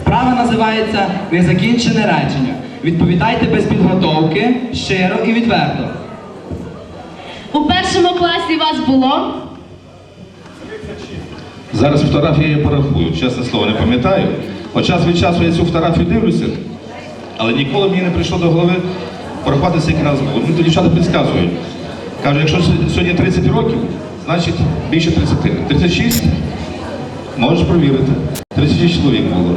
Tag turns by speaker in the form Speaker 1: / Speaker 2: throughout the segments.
Speaker 1: Вправа називається незакінчене речення. Відповідайте без підготовки, щиро і відверто.
Speaker 2: У першому класі вас було?
Speaker 3: Зараз фотографії я порахую, чесне слово, не пам'ятаю. От час від часу я цю фотографію дивлюся, але ніколи мені не прийшло до голови порахувати скільки раз було. Мені то дівчата підказують. Кажуть, якщо сьогодні 30 років, значить більше 30. 36? Можеш провірити. 36 чоловік було.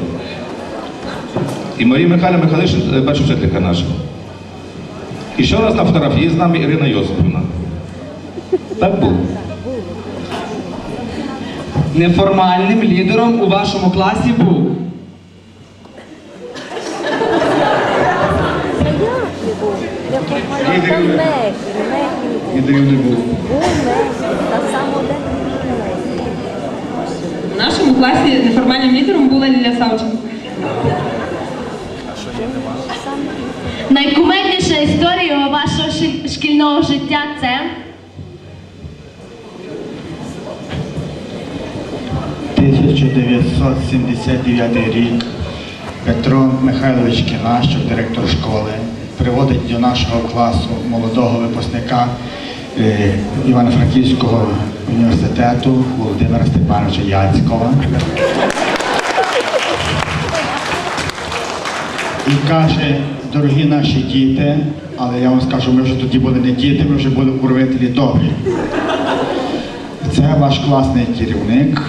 Speaker 3: І Марія Михайлівна Михайлишин, е, перша вчителька наша. І ще раз на фотографії є з нами Ірина Йосипівна. Так було.
Speaker 1: Неформальним лідером у вашому класі був.
Speaker 3: Лідерів не-
Speaker 4: Мехі,
Speaker 3: Лідерів не було.
Speaker 4: був Мехі, та сам один Мехі.
Speaker 5: В нашому класі лідером була Ліля Савченко.
Speaker 2: Найкумедніша історія вашого шкільного життя це?
Speaker 6: 1979 рік Петро Михайлович Кінащук, директор школи, приводить до нашого класу молодого випускника Івано-Франківського університету Володимира Степановича Яцькова. І каже, дорогі наші діти, але я вам скажу, ми вже тоді були не діти, ми вже були управителі добрі. Це ваш класний керівник.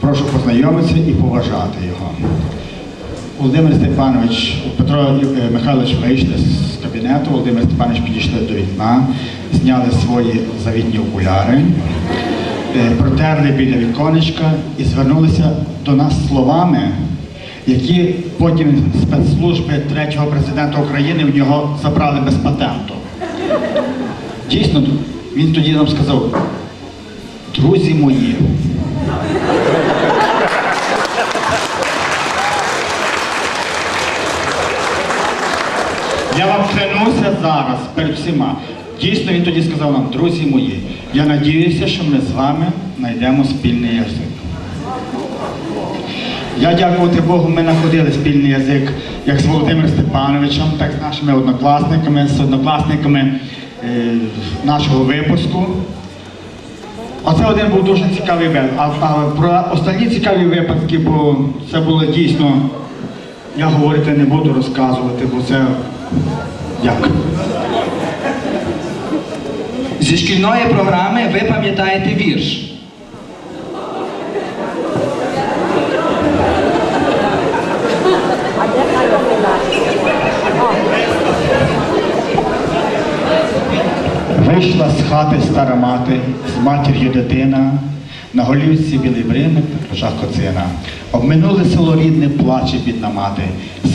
Speaker 6: Прошу познайомитися і поважати його. Володимир Степанович, Петро е, Михайлович вийшли з кабінету, Володимир Степанович підійшли до вікна, зняли свої завітні окуляри, е, протерли біля віконечка і звернулися до нас словами, які потім спецслужби третього президента України в нього забрали без патенту. Дійсно, він тоді нам сказав, друзі мої. Я вам клянуся зараз перед всіма. Дійсно, він тоді сказав нам, друзі мої, я надіюся, що ми з вами знайдемо спільний язик. Я дякувати Богу, ми знаходили спільний язик як з Володимиром Степановичем, так і з нашими однокласниками, з однокласниками е, нашого випуску. Оце один був дуже цікавий випадок. А, а про останні цікаві випадки, бо це було дійсно, я говорити не буду розказувати, бо це як?
Speaker 1: Зі шкільної програми ви пам'ятаєте вірш.
Speaker 6: Вийшла з хати стара мати, з матір'ю дитина, на голівці білий бриник, на рожах коцина. Обминули село рідне, плаче бідна мати.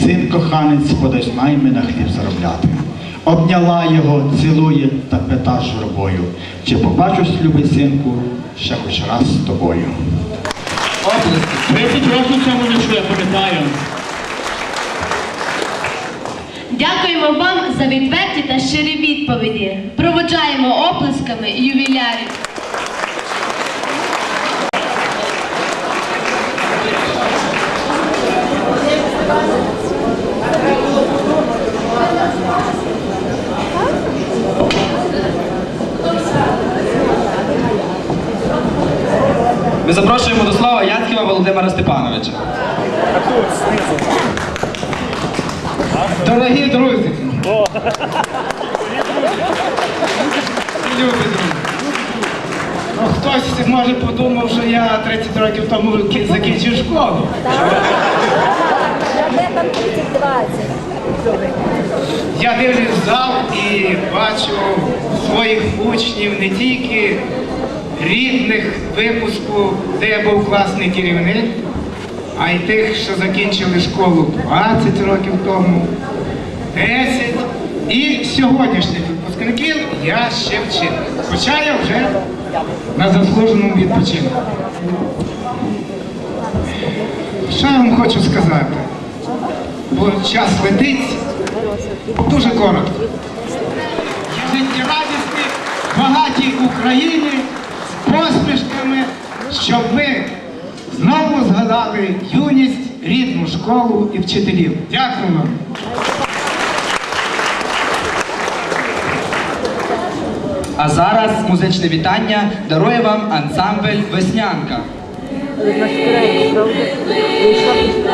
Speaker 6: Син коханець подай найми на хліб заробляти. Обняла його, цілує та пита журбою. Чи побачусь, любий синку, ще хоч раз з тобою.
Speaker 1: Оплески.
Speaker 6: 30 років цьому не чую, я пам'ятаю.
Speaker 2: Дякуємо вам за відверті та щирі відповіді. Проводжаємо оплесками ювілярів.
Speaker 1: Запрошуємо до слова Яцьківа Володимира Степановича. Дорогі друзі! Любі друзі!
Speaker 7: Ну, хтось може подумав, що я 30 років тому закінчив школу.
Speaker 4: А де там 30-20?
Speaker 7: Я дивлюсь в зал і бачу своїх учнів не тільки рідних випуску, де я був класний керівник, а й тих, що закінчили школу 20 років тому, 10. І сьогоднішніх випускників я ще вчив. Хоча я вже на заслуженому відпочинку. Що я вам хочу сказати? Бо час летить дуже коротко. Життєрадісні, багаті України посмішками, щоб ми Знову згадали юність, рідну школу і вчителів. Дякую вам.
Speaker 1: А зараз музичне вітання дарує вам ансамбль Веснянка.
Speaker 2: Приїдь, приїдь,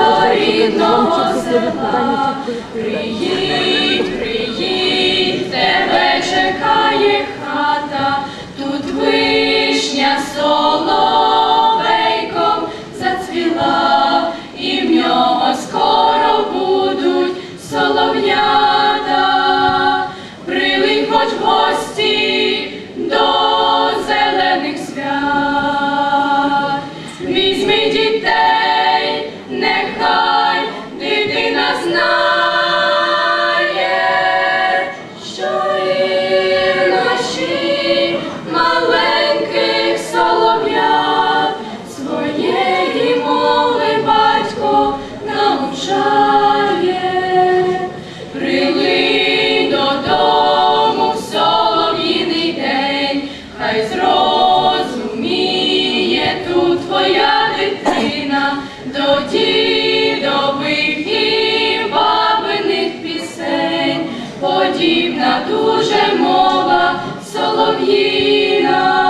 Speaker 2: подібна дуже мова солов'їна.